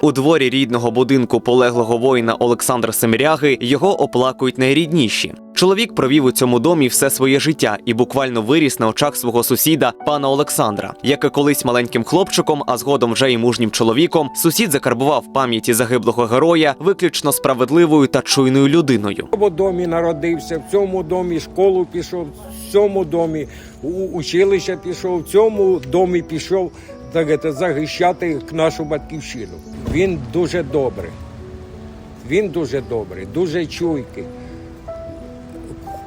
У дворі рідного будинку полеглого воїна Олександра Семіряги його оплакують найрідніші. Чоловік провів у цьому домі все своє життя і буквально виріс на очах свого сусіда, пана Олександра. Як і колись маленьким хлопчиком, а згодом вже й мужнім чоловіком, сусід закарбував пам'яті загиблого героя виключно справедливою та чуйною людиною. Цьому домі народився, в цьому домі школу пішов, в цьому домі у- училище пішов, в цьому домі пішов так, це, захищати нашу батьківщину. Він дуже добрий. Він дуже добрий, дуже чуйкий.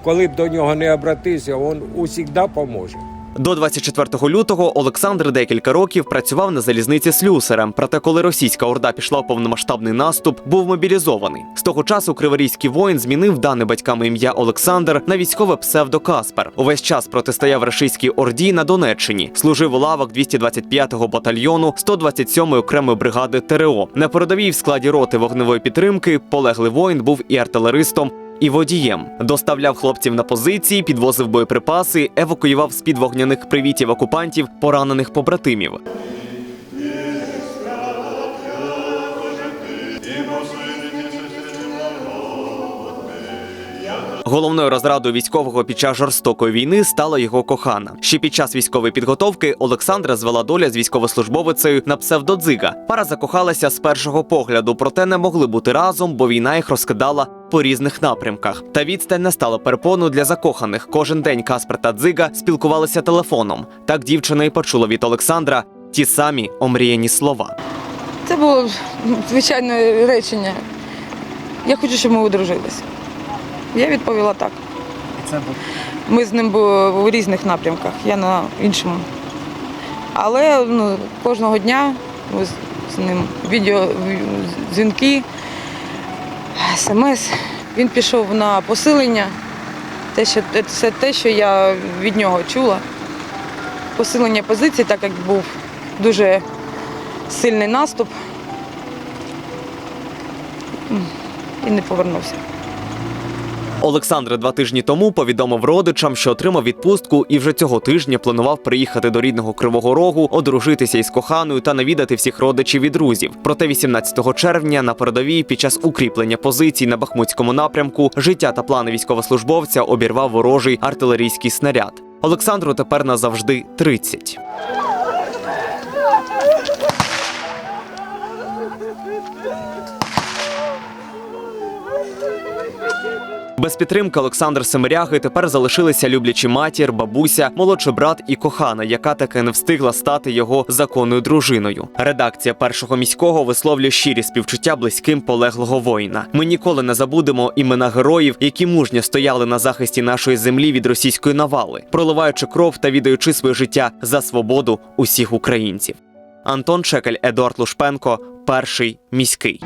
Коли б до нього не обратився, він усіх поможе. До 24 лютого Олександр декілька років працював на залізниці слюсарем. Проте, коли російська орда пішла в повномасштабний наступ, був мобілізований. З того часу криворізький воїн змінив дане батьками ім'я Олександр на військове псевдо Каспер. Увесь час протистояв рашистській орді на Донеччині. Служив у лавах 225-го батальйону 127-ї окремої бригади ТРО. На передовій в складі роти вогневої підтримки полеглий воїн був і артилеристом. І водієм доставляв хлопців на позиції, підвозив боєприпаси, евакуював з під вогняних привітів окупантів поранених побратимів. Головною розрадою військового під час жорстокої війни стала його кохана. Ще під час військової підготовки Олександра звела доля з військовослужбовицею на псевдодзига. Пара закохалася з першого погляду, проте не могли бути разом, бо війна їх розкидала по різних напрямках. Та відстань не стала перепоною для закоханих. Кожен день Каспер та Дзига спілкувалися телефоном. Так дівчина і почула від Олександра ті самі омріяні слова. Це було ну, звичайне речення. Я хочу, щоб ми одружилися. Я відповіла так. Ми з ним були в різних напрямках, я на іншому. Але ну, кожного дня ми з- з ним відео дзвінки, смс. Він пішов на посилення. Те, що, це те, що я від нього чула. Посилення позицій, так як був дуже сильний наступ і не повернувся. Олександр два тижні тому повідомив родичам, що отримав відпустку і вже цього тижня планував приїхати до рідного Кривого Рогу, одружитися із коханою та навідати всіх родичів і друзів. Проте 18 червня на передовій під час укріплення позицій на Бахмутському напрямку життя та плани військовослужбовця обірвав ворожий артилерійський снаряд. Олександру тепер назавжди 30. Без підтримки Олександр Семиряги тепер залишилися люблячі матір, бабуся, молодший брат і кохана, яка таки не встигла стати його законною дружиною. Редакція першого міського висловлює щирі співчуття близьким полеглого воїна. Ми ніколи не забудемо імена героїв, які мужньо стояли на захисті нашої землі від російської навали, проливаючи кров та віддаючи своє життя за свободу усіх українців. Антон Чекель, Едуард Лушпенко, перший міський.